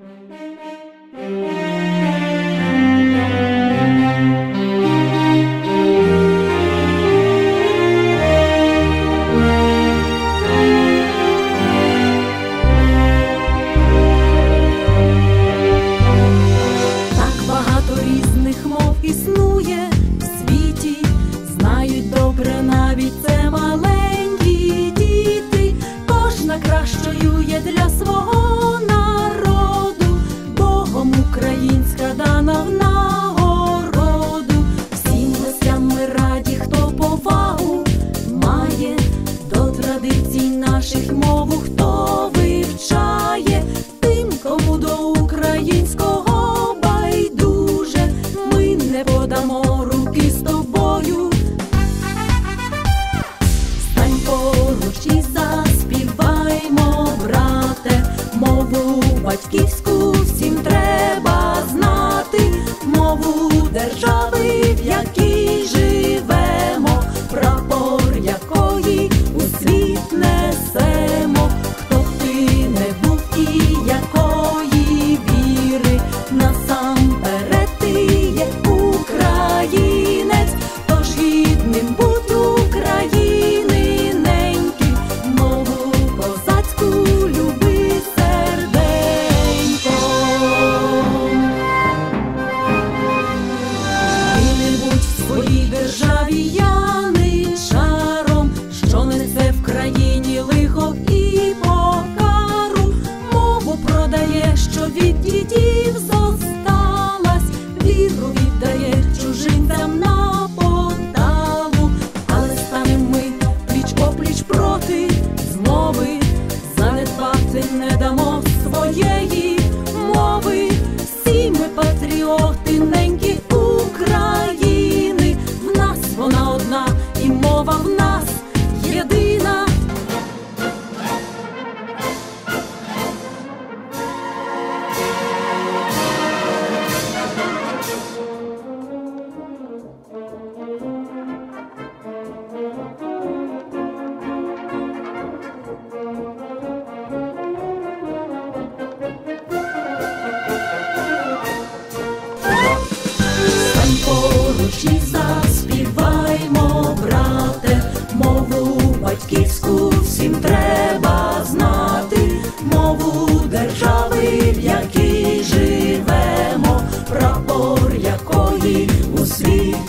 Música Watch Geek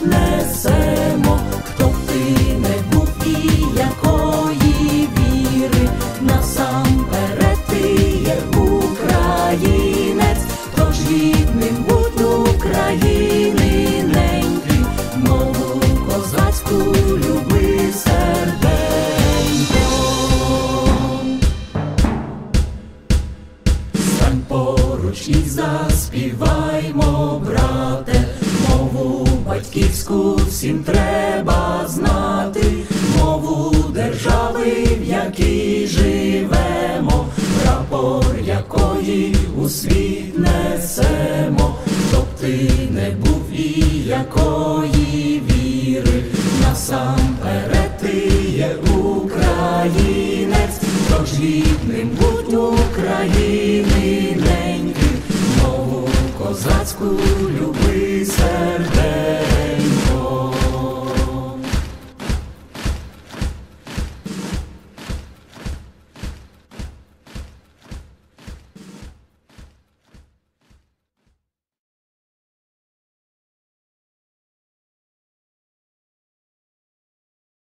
несемо, хто ти не був і якої віри, насамперед ти є українець, тож гідним будь України неньки, мову козацьку люби серденько. Стань поруч і заспіваймо, брате, мову батьківську всім треба знати, мову держави, в якій живемо, прапор якої у світ несемо, щоб ти не був і якої віри, насамперед ти є українець, тож рідним будь України.